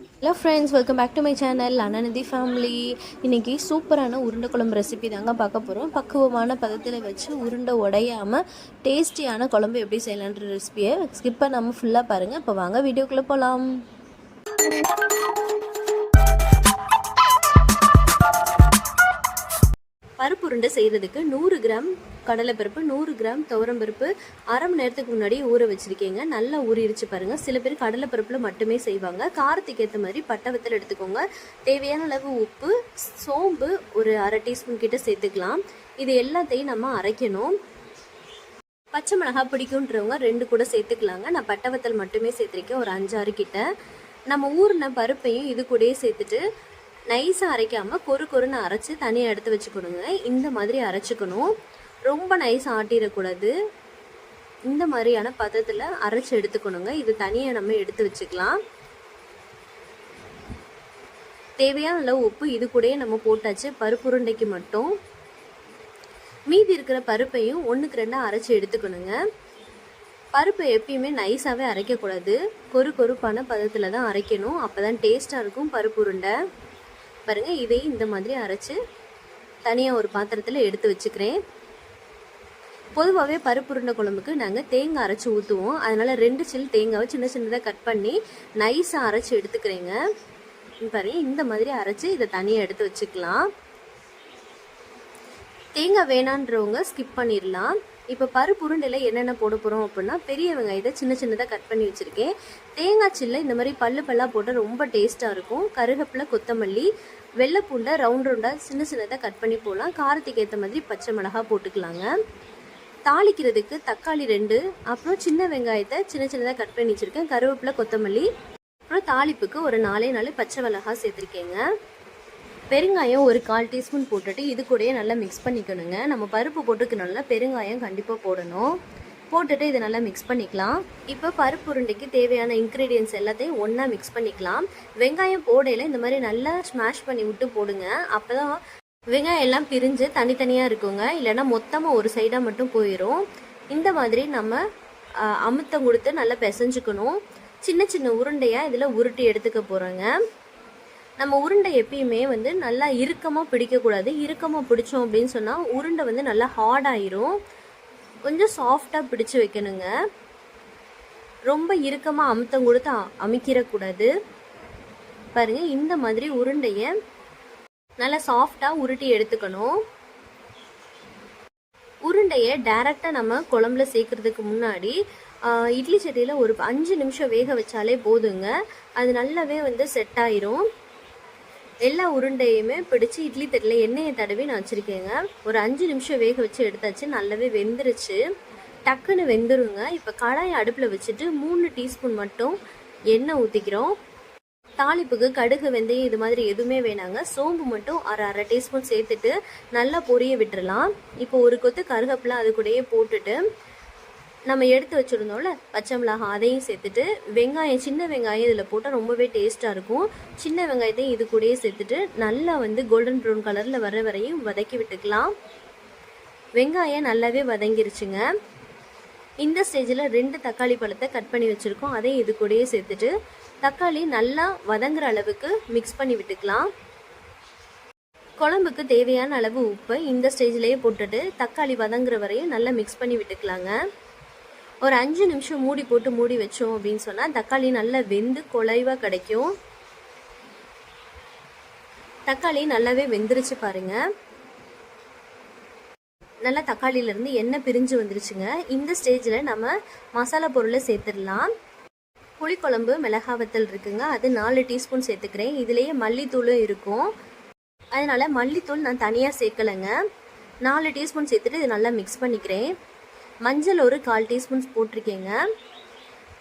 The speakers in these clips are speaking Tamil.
Hello friends welcome back to my channel அனநிதி family இன்றைக்கி சூப்பரான உருண்டை குழம்பு ரெசிபி தாங்க பார்க்க போகிறோம் பக்குவமான பதத்தில் வச்சு உருண்டை உடையாமல் டேஸ்டியான குழம்பு எப்படி செய்யலான்ற ரெசிபியை ஸ்கிப் பண்ணாமல் ஃபுல்லாக பாருங்கள் இப்போ வாங்க வீடியோக்குள்ளே போகலாம் பருப்பு உருண்டை செய்கிறதுக்கு நூறு கிராம் கடலைப்பருப்பு நூறு கிராம் துவரம்பருப்பு அரை மணி நேரத்துக்கு முன்னாடி ஊற வச்சுருக்கீங்க. நல்லா ஊறிடுச்சு பாருங்கள் சில பேர் கடலைப்பருப்பில் மட்டுமே செய்வாங்க. காரத்துக்கு ஏற்ற மாதிரி பட்டவத்தில் எடுத்துக்கோங்க. தேவையான அளவு உப்பு சோம்பு ஒரு அரை டீஸ்பூன் கிட்ட சேர்த்துக்கலாம். இது எல்லாத்தையும் நம்ம அரைக்கணும். பச்சை மிளகாய் பிடிக்குன்றவங்க ரெண்டு கூட சேர்த்துக்கலாங்க. நான் பட்டவத்தல் மட்டுமே சேர்த்துருக்கேன். ஒரு அஞ்சாறு கிட்ட. நம்ம ஊறின பருப்பையும் இது கூடயே சேர்த்துட்டு நைஸாக அரைக்காமல் கொரு கொருன்னு அரைச்சி தனியாக எடுத்து வச்சுக்கணுங்க. இந்த மாதிரி அரைச்சிக்கணும். ரொம்ப நைஸ் ஆட்டிடக்கூடாது. இந்த மாதிரியான பதத்தில் அரைச்சி எடுத்துக்கணுங்க. இது தனியாக நம்ம எடுத்து வச்சுக்கலாம். தேவையான அளவு உப்பு இது கூடயே நம்ம போட்டாச்சு. பருப்பு உருண்டைக்கு மட்டும். மீதி இருக்கிற பருப்பையும் ஒன்றுக்கு ரெண்டாக அரைச்சி எடுத்துக்கணுங்க. பருப்பை எப்பயுமே நைஸாகவே அரைக்கக்கூடாது. கொரு கொருப்பான பதத்தில் தான் அரைக்கணும். அப்போ தான் டேஸ்ட்டாக இருக்கும் பருப்பு உருண்டை. பாருங்கள் இதையும் இந்த மாதிரி அரைச்சி தனியாக ஒரு பாத்திரத்தில் எடுத்து வச்சுக்கிறேன். பொதுவாகவே பருப்பு உருண்டை குழம்புக்கு நாங்கள் தேங்காய் அரைச்சி ஊற்றுவோம் அதனால் ரெண்டு சில் தேங்காவை சின்ன சின்னதாக கட் பண்ணி நைஸாக அரைச்சி எடுத்துக்கிறேங்க. பாருங்க இந்த மாதிரி அரைச்சி இதை தனியாக எடுத்து வச்சுக்கலாம். தேங்காய் வேணான்றவங்க ஸ்கிப் பண்ணிடலாம். இப்போ பருப்பு உருண்டையில் என்னென்ன போட போகிறோம் அப்படின்னா பெரிய வெங்காயத்தை சின்ன சின்னதாக கட் பண்ணி வச்சுருக்கேன். தேங்காய் சில்லை இந்த மாதிரி பல்லு பல்லாக போட்டால் ரொம்ப டேஸ்ட்டாக இருக்கும். கருகப்பில் கொத்தமல்லி வெள்ளைப்பூண்டை ரவுண்ட் ரவுண்டாக சின்ன சின்னதாக கட் பண்ணி போடலாம். காரத்துக்கு ஏற்ற மாதிரி பச்சை மிளகா போட்டுக்கலாங்க. தாளிக்கிறதுக்கு தக்காளி ரெண்டு அப்புறம் சின்ன வெங்காயத்தை சின்ன சின்னதாக கட் பண்ணி வச்சுருக்கேன். கருவேப்பிலை கொத்தமல்லி அப்புறம் தாளிப்புக்கு ஒரு நாலே நாலு பச்சை மிளகா சேர்த்துருக்கேங்க. பெருங்காயம் ஒரு கால் டீஸ்பூன் போட்டுட்டு இது கூடயே நல்லா மிக்ஸ் பண்ணிக்கணுங்க. நம்ம பருப்பு போட்டுக்கணும்ல பெருங்காயம் கண்டிப்பாக போடணும். போட்டுட்டு இதை நல்லா மிக்ஸ் பண்ணிக்கலாம். இப்போ பருப்பு உருண்டைக்கு தேவையான இன்க்ரீடியன்ஸ் எல்லாத்தையும் ஒன்றா மிக்ஸ் பண்ணிக்கலாம். வெங்காயம் போடையில் இந்த மாதிரி நல்லா ஸ்மாஷ் பண்ணி விட்டு போடுங்க. அப்போ தான் வெங்காயம் எல்லாம் பிரிஞ்சு தனித்தனியாக இருக்குங்க. இல்லைன்னா மொத்தமாக ஒரு சைடாக மட்டும் போயிடும் இந்த மாதிரி நம்ம அமுத்தம் கொடுத்து நல்லா பிசைஞ்சுக்கணும். சின்ன சின்ன உருண்டையாக இதில் உருட்டி எடுத்துக்க போகிறோங்க நம்ம உருண்டை எப்பயுமே வந்து நல்லா இறுக்கமாக பிடிக்கக்கூடாது. இறுக்கமாக பிடிச்சோம் அப்படின்னு சொன்னால் உருண்டை வந்து நல்லா ஹார்டாயிரும் கொஞ்சம் சாஃப்டாக பிடிச்சு வைக்கணுங்க. ரொம்ப இறுக்கமாக அமுத்தம் கொடுத்து அமைக்கிறக்கூடாது பாருங்கள் இந்த மாதிரி உருண்டையை நல்லா சாஃப்டாக உருட்டி எடுத்துக்கணும். உருண்டையை டைரெக்டாக நம்ம குழம்புல சேர்க்கறதுக்கு முன்னாடி இட்லி சட்டியில் ஒரு அஞ்சு நிமிஷம் வேக வச்சாலே போதுங்க. அது நல்லாவே வந்து செட் ஆயிரும். எல்லா உருண்டையுமே பிடிச்சி இட்லி தட்டில் எண்ணெயை தடவி நான் வச்சுருக்கேங்க. ஒரு அஞ்சு நிமிஷம் வேக வச்சு எடுத்தாச்சு நல்லாவே வெந்துருச்சு. டக்குன்னு வெந்துருங்க. இப்போ கடாயை அடுப்பில் வச்சுட்டு மூணு டீஸ்பூன் மட்டும் எண்ணெய் ஊற்றிக்கிறோம் தாளிப்புக்கு கடுகு வெந்தயம் இது மாதிரி எதுவுமே வேணாங்க. சோம்பு மட்டும் அரை அரை டீஸ்பூன் சேர்த்துட்டு நல்லா பொரிய விட்டுறலாம். இப்போ ஒரு கொத்து கருவேப்பிலை அது கூடயே போட்டுட்டு நம்ம எடுத்து வச்சுருந்தோம்ல பச்சை மிளகாய் அதையும் சேர்த்துட்டு வெங்காயம் சின்ன வெங்காயம் இதில் போட்டால் ரொம்பவே டேஸ்ட்டாக இருக்கும். சின்ன வெங்காயத்தையும் இது கூடயே சேர்த்துட்டு நல்லா வந்து கோல்டன் ப்ரௌன் கலரில் வர வரையும் வதக்கி விட்டுக்கலாம். வெங்காயம் நல்லாவே வதங்கிருச்சுங்க. இந்த ஸ்டேஜில் ரெண்டு தக்காளி பழத்தை கட் பண்ணி வச்சுருக்கோம். அதையும் இது கூடயே சேர்த்துட்டு தக்காளி நல்லா வதங்குற அளவுக்கு மிக்ஸ் பண்ணி விட்டுக்கலாம். குழம்புக்கு தேவையான அளவு உப்பு இந்த ஸ்டேஜ்லேயே போட்டுட்டு தக்காளி வதங்குற வரையும் நல்லா மிக்ஸ் பண்ணி விட்டுக்கலாங்க. ஒரு அஞ்சு நிமிஷம் மூடி போட்டு மூடி வச்சோம் அப்படின்னு சொன்னால் தக்காளி நல்லா வெந்து குலைவாக கிடைக்கும். தக்காளி நல்லாவே வெந்துருச்சு பாருங்க. நல்லா தக்காளியிலேருந்து எண்ணெய் பிரிஞ்சு வந்துருச்சுங்க. இந்த ஸ்டேஜில் நம்ம மசாலா பொருளை சேர்த்துடலாம். புளிக்குழம்பு மிளகா வத்தல் இருக்குங்க. அது நாலு டீஸ்பூன் சேர்த்துக்கிறேன். இதுலேயே மல்லித்தூளும் இருக்கும். அதனால் மல்லித்தூள் நான் தனியாக சேர்க்கலைங்க. நாலு டீஸ்பூன் சேர்த்துட்டு இது நல்லா மிக்ஸ் பண்ணிக்கிறேன். மஞ்சள் ஒரு கால் டீஸ்பூன் போட்டிருக்கேங்க.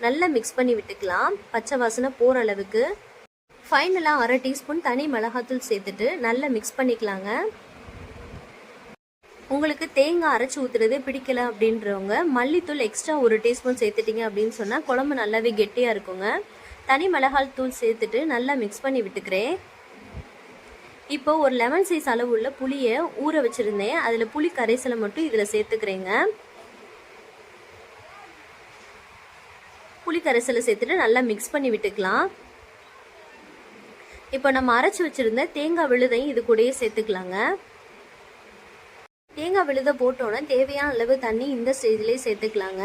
நல்லா மிக்ஸ் பண்ணி விட்டுக்கலாம். பச்சை வாசனை போகிற அளவுக்கு. ஃபைனலாக அரை டீஸ்பூன் தனி மிளகாத்தூள் சேர்த்துட்டு நல்லா மிக்ஸ் பண்ணிக்கலாங்க. உங்களுக்கு தேங்காய் அரைச்சி ஊற்றுறது பிடிக்கல அப்படின்றவங்க மல்லித்தூள் எக்ஸ்ட்ரா ஒரு டீஸ்பூன் சேர்த்துட்டிங்க அப்படின்னு சொன்னால் குழம்பு நல்லாவே கெட்டியாக இருக்குங்க. தனி மிளகாய் தூள் சேர்த்துட்டு நல்லா மிக்ஸ் பண்ணி விட்டுக்கிறேன். இப்போ ஒரு லெமன் சைஸ் அளவு உள்ள புளியை ஊற வச்சுருந்தேன். அதில் புளி கரைசலை மட்டும் இதில் சேர்த்துக்கிறேங்க. புளி கரைசலை சேர்த்துட்டு நல்லா மிக்ஸ் பண்ணி விட்டுக்கலாம். இப்போ நம்ம அரைச்சி வச்சுருந்த தேங்காய் விழுதையும் இது கூடயே சேர்த்துக்கலாங்க. தேங்காய் விழுத போட்டோன்னே தேவையான அளவு தண்ணி இந்த ஸ்டேஜ்லேயே சேர்த்துக்கலாங்க.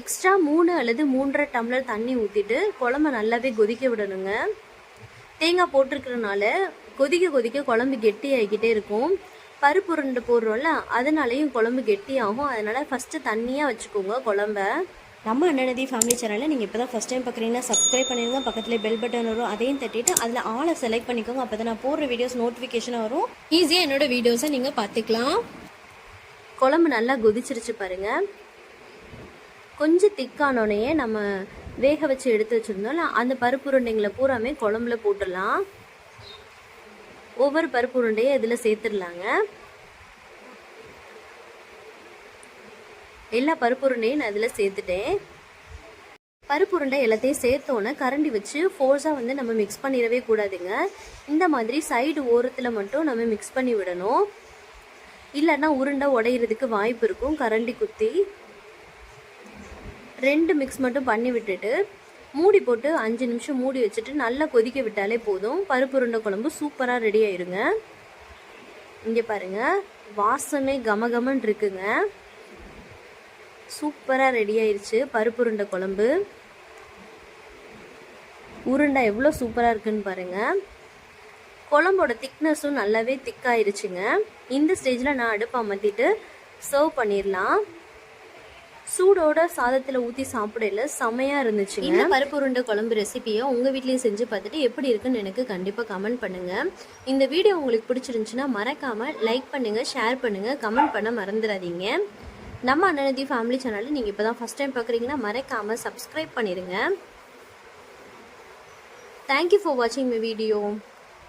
எக்ஸ்ட்ரா மூணு அல்லது மூன்றரை டம்ளர் தண்ணி ஊற்றிட்டு குழம்ப நல்லாவே கொதிக்க விடணுங்க. தேங்காய் போட்டிருக்கிறனால கொதிக்க கொதிக்க குழம்பு கெட்டியாகிக்கிட்டே இருக்கும். பருப்பு உருண்டை போடுறோம்ல அதனாலையும் குழம்பு கெட்டியாகும். அதனால் ஃபஸ்ட்டு தண்ணியாக வச்சுக்கோங்க குழம்ப. நம்ம அண்ணனதி ஃபேமிலி சேனலில் நீங்கள் இப்போ தான் ஃபஸ்ட் டைம் பார்க்குறீங்கன்னா சப்ஸ்கிரைப் பண்ணிடுங்க பக்கத்தில் பெல் பட்டன் வரும். அதையும் தட்டிட்டு அதில் ஆளை செலக்ட் பண்ணிக்கோங்க. அப்போ தான் நான் போடுற வீடியோஸ் நோட்டிஃபிகேஷனாக வரும். ஈஸியாக என்னோட வீடியோஸை நீங்கள் பார்த்துக்கலாம் குழம்பு நல்லா கொதிச்சிருச்சு பாருங்கள் கொஞ்சம் திக்கானோடனே நம்ம வேக வச்சு எடுத்து வச்சுருந்தோம்ல அந்த பருப்பு உருண்டைங்களை பூராமே குழம்புல போட்டுடலாம். ஒவ்வொரு பருப்பு உருண்டையும் இதில் சேர்த்துடலாங்க. எல்லா பருப்பு உருண்டையும் நான் இதில் சேர்த்துட்டேன். பருப்பு உருண்டை எல்லாத்தையும் சேர்த்தோன்னே கரண்டி வச்சு ஃபோர்ஸாக வந்து நம்ம மிக்ஸ் பண்ணிடவே கூடாதுங்க. இந்த மாதிரி சைடு ஓரத்தில் மட்டும் நம்ம மிக்ஸ் பண்ணி விடணும். இல்லைன்னா உருண்டை உடையிறதுக்கு வாய்ப்பு இருக்கும் கரண்டி குத்தி. ரெண்டு மிக்ஸ் மட்டும் பண்ணி விட்டுட்டு மூடி போட்டு அஞ்சு நிமிஷம் மூடி வச்சுட்டு நல்லா கொதிக்க விட்டாலே போதும். பருப்பு உருண்டை குழம்பு சூப்பராக ரெடி ஆயிருங்க. இங்கே பாருங்க வாசமே கமகமன் இருக்குங்க. சூப்பராக ரெடி ஆயிடுச்சு பருப்பு உருண்டை குழம்பு. உருண்டை எவ்வளோ சூப்பராக இருக்குன்னு பாருங்கள் குழம்போட திக்னஸும் நல்லாவே திக்காயிருச்சுங்க இந்த ஸ்டேஜில் நான் அடுப்பு அமர்த்திட்டு சர்வ் பண்ணிடலாம். சூடோட சாதத்தில் ஊற்றி சாப்பிடல செமையாக இருந்துச்சுங்க. இந்த பருப்பு உருண்டை குழம்பு ரெசிபியை உங்கள் வீட்லேயும் செஞ்சு பார்த்துட்டு எப்படி இருக்குன்னு எனக்கு கண்டிப்பாக கமெண்ட் பண்ணுங்கள் இந்த வீடியோ உங்களுக்கு பிடிச்சிருந்துச்சுன்னா மறக்காமல் லைக் பண்ணுங்கள் ஷேர் பண்ணுங்கள் கமெண்ட் பண்ண மறந்துடாதீங்க. நம்ம அண்ணனதி ஃபேமிலி சேனலில் நீங்கள் இப்போ தான் ஃபஸ்ட் டைம் பார்க்குறீங்கன்னா மறக்காமல் சப்ஸ்கிரைப் பண்ணிடுங்க தேங்க்யூ ஃபார் வாட்சிங் மை வீடியோ